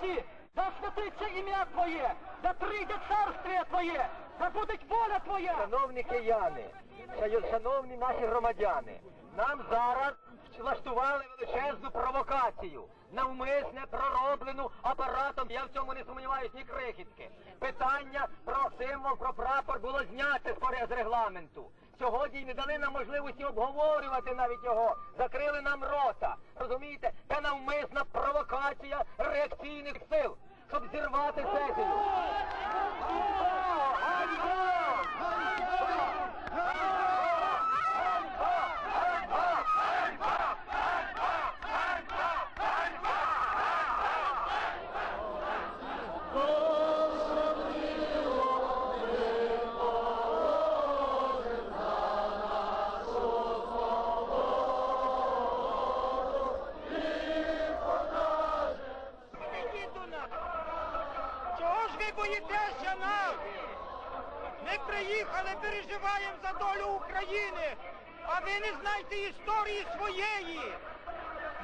Христі, да святиться ім'я Твоє, да прийде царствіє Твоє, да буде воля Твоя. Шановні кияни, шановні наші громадяни, нам зараз влаштували величезну провокацію, навмисне пророблену апаратом, я в цьому не сумніваюсь ні крихітки. Питання про символ, про прапор було зняте з з регламенту. Сьогодні не дали нам можливості обговорювати навіть його, закрили нам рота. Розумієте, це навмисна провокація реакційних сил, щоб зірвати сесію. Боїтеся нас? Ми приїхали, переживаємо за долю України, а ви не знаєте історії своєї.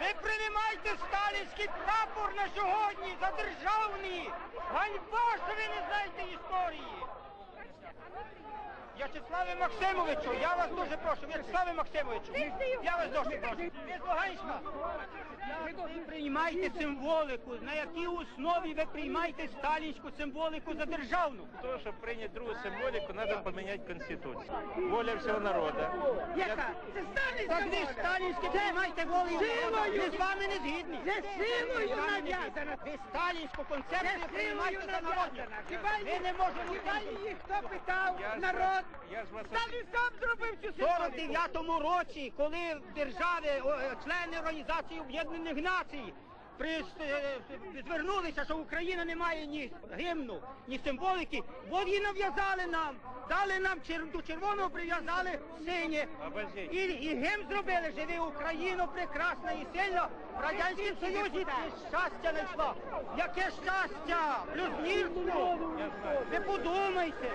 Ви приймайте сталінський прапор на сьогодні за державний. Ганьба, що ви не знаєте історії. В'ячеславе Максимовичу, я вас дуже прошу, В'ячеславе Максимовичу, я вас дуже прошу. Ви з Луганська. Ви приймаєте символіку, на якій основі ви приймаєте сталінську символіку за державну. Для того, чтобы принять другую символику, надо поменять Конституцию. Воля всего народа. Яка? Це сталінська Так ви ж сталінське приймаєте волю. Ми з вами не згідні. Це силою нав'язана. Ви сталінську концепцію приймаєте за народну. Ви не можете її хто питав? Народ. Вас- я ж вас- Сталін сам зробив цю символіку. 49-му році, коли держави, о, е, члени Організації Об'єднаних Націй при- е, звернулися, що Україна не має ні гімну, ні символіки, от її нав'язали нам. Дали нам чер- до червоного прив'язали синє. І, і гімн зробили, живи Україну прекрасна і сильна. В Радянському Союзі щастя знайшла. Яке щастя? Блюзнірство. Ви подумайте.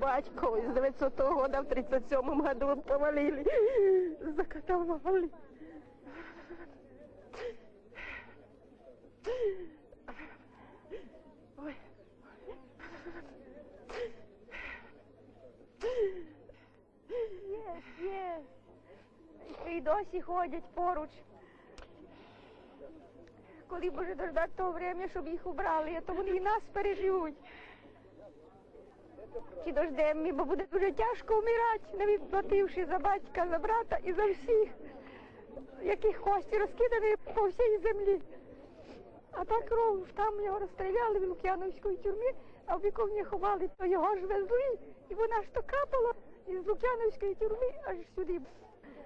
Батько из 900 года в 37 году повалили, закатовали. Є, є. І досі ходять поруч. Коли буде дождати того время, щоб їх убрали, а то вони і нас переживуть. Чи дождемо ми, бо буде дуже тяжко вмирати, не відплативши за батька, за брата і за всіх, яких кості розкидані по всій землі. А так кров, там його розстріляли в Лук'яновської тюрмі, а в віковні ховали, то його ж везли, і вона ж то капала із Лук'яновської тюрми аж сюди.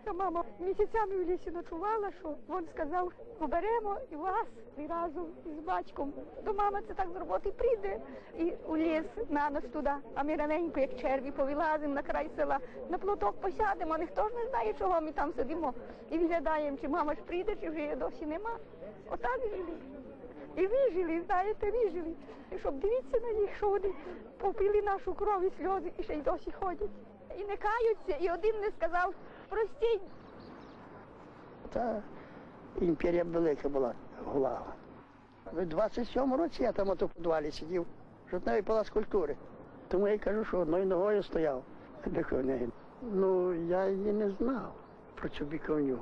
То мама місяцями в лісі ночувала, що він сказав, поберемо і вас і разом із батьком. То мама це так з роботи прийде і у ліс на нас туди. А ми раненько, як черві, повилазимо на край села, на плоток посядемо, ніхто ж не знає, чого ми там сидимо і виглядаємо, чи мама ж прийде, чи вже її досі нема. Отак жили. І вижили, знаєте, вижили. І щоб дивіться на них, що вони попили нашу кров і сльози і ще й досі ходять. І не каються, і один не сказав, простіть, Та імперія велика була голава. В 27-му році я там в підвалі сидів, жовтневий палац культури. Тому я й кажу, що одною ногою стояв. Ну, я її не знав про цю біковню.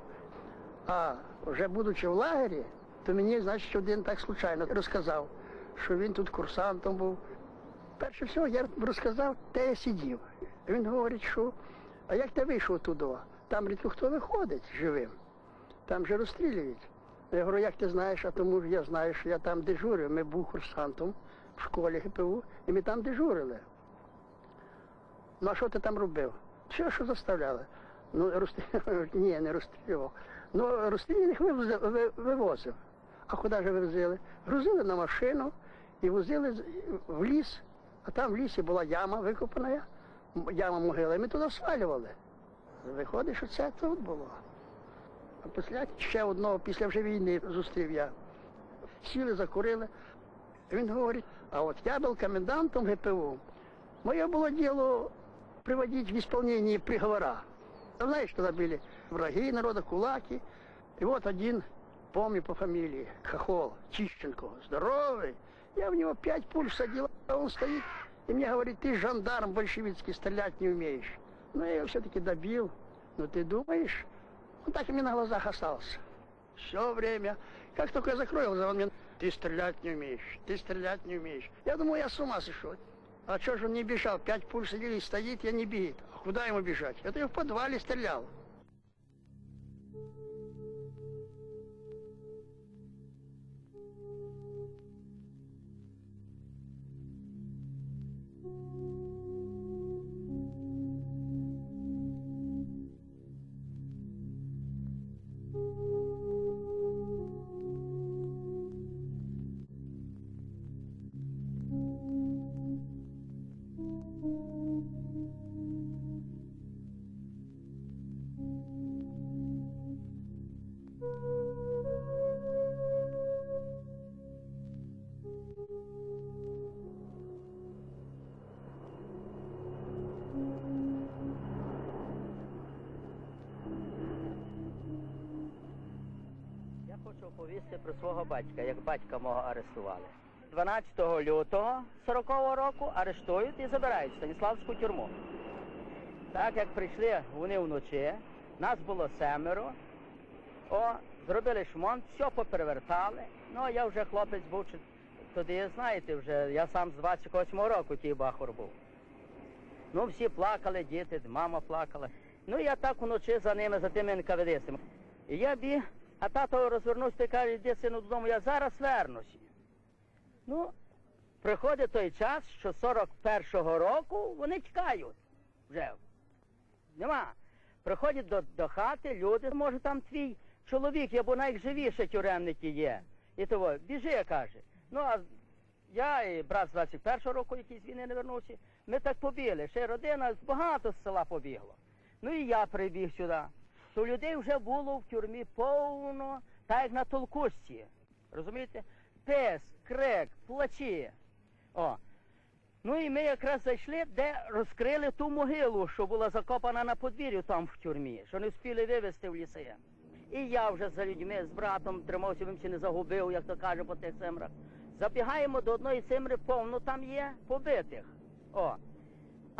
А вже будучи в лагері, то мені, значить, один так случайно розказав, що він тут курсантом був. Перше всього я розказав, де я сидів. Він говорить, що а як ти вийшов туди? Там рідко хто виходить живим. Там же розстрілюють. Я говорю, як ти знаєш, а тому ж я знаю, що я там дежурив. Ми був курсантом в школі ГПУ, і ми там дежурили. Ну а що ти там робив? Все, що заставляли. Ну, розстрілював, ні, не розстрілював. Ну, розстріляних вивозив. А куди ж вивозили? Грузили на машину і возили в ліс. А там в лісі була яма викопана, яма могила, і ми туди свалювали. Виходить, що це тут було. А після ще одного, після вже війни зустрів я. Сіли, закурили. Він говорить, а от я був комендантом ГПУ. Моє було діло приводить в исполнение приговора. Там, знаешь, тогда были враги народа, кулаки. И вот один, помню по фамилии, Хохол, Чищенко, здоровый. Я в него пять пуль садил, а он стоит и мне говорит, ты жандарм большевицкий, стрелять не умеешь. Ну, я его все-таки добил. Ну, ты думаешь? Он так и мне на глазах остался. Все время. Как только я закрою глаза, он мне, ты стрелять не умеешь, ты стрелять не умеешь. Я думаю, я с ума сошел. А что же он не бежал? Пять пуль сидели, стоит, я не бегит. А куда ему бежать? Это я в подвале стрелял. Хочу оповісти про свого батька, як батька мого арестували. 12 лютого 40-го року арештують і забирають в Станіславську тюрму. Так як прийшли вони вночі, нас було семеро, о, зробили шмон, все поперевертали. Ну, а я вже хлопець був тоді, знаєте, вже я сам з 28-го року тій бахор був. Ну, всі плакали, діти, мама плакала. Ну, я так вночі за ними, за тими НКВД-стами. І я біг, а тато розвернувся і каже, йди сину додому, я зараз вернуся. Ну, приходить той час, що 41-го року вони тікають вже. Нема. Приходять до, до хати, люди, може там твій чоловік, є, бо найживіше тюремники є. І того, біжи, каже. Ну, а я і брат з 21-го року, який з війни не вернувся, ми так побігли. Ще родина багато з села побігло. Ну і я прибіг сюди. То людей вже було в тюрмі повно, так як на толкушці. Розумієте? Пес, крик, плачі. О. Ну і ми якраз зайшли, де розкрили ту могилу, що була закопана на подвір'ю там в тюрмі, що не встигли вивезти в ліси. І я вже за людьми з братом тримався, він ще не загубив, як то каже, по тих цимрах. Забігаємо до одної цимри, повно там є побитих. О.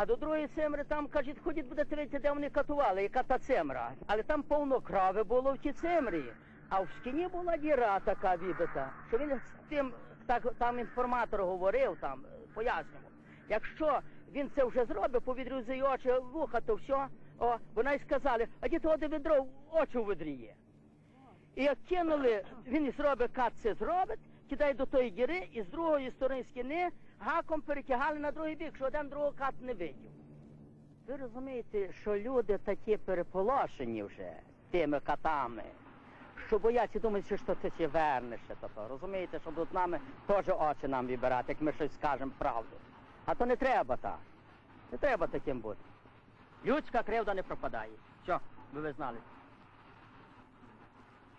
А до другої цимри там кажуть, ходіть, будете видіти, де вони катували, яка та цимра. Але там повно крави було в тій цимрі. А в скіні була діра така вибита, що він з тим, так там інформатор говорив, там е, пояснював. Якщо він це вже зробить, повідрюзує очі, вуха, то все, о, вона й сказали, а ті того де відро, очі у відрі є. І як кинули, він зробить кат це зробить, кидає до тої діри, і з другої сторони стіни гаком перетягали на другий бік, що один другого кат не видів. Ви розумієте, що люди такі переполошені вже тими катами, що бояться думають, що ти ще вернешся. То, то. Розумієте, що тут нами теж очі нам вибирати, як ми щось скажемо правду. А то не треба так. Не треба таким бути. Людська кривда не пропадає. Що, ви ви знали.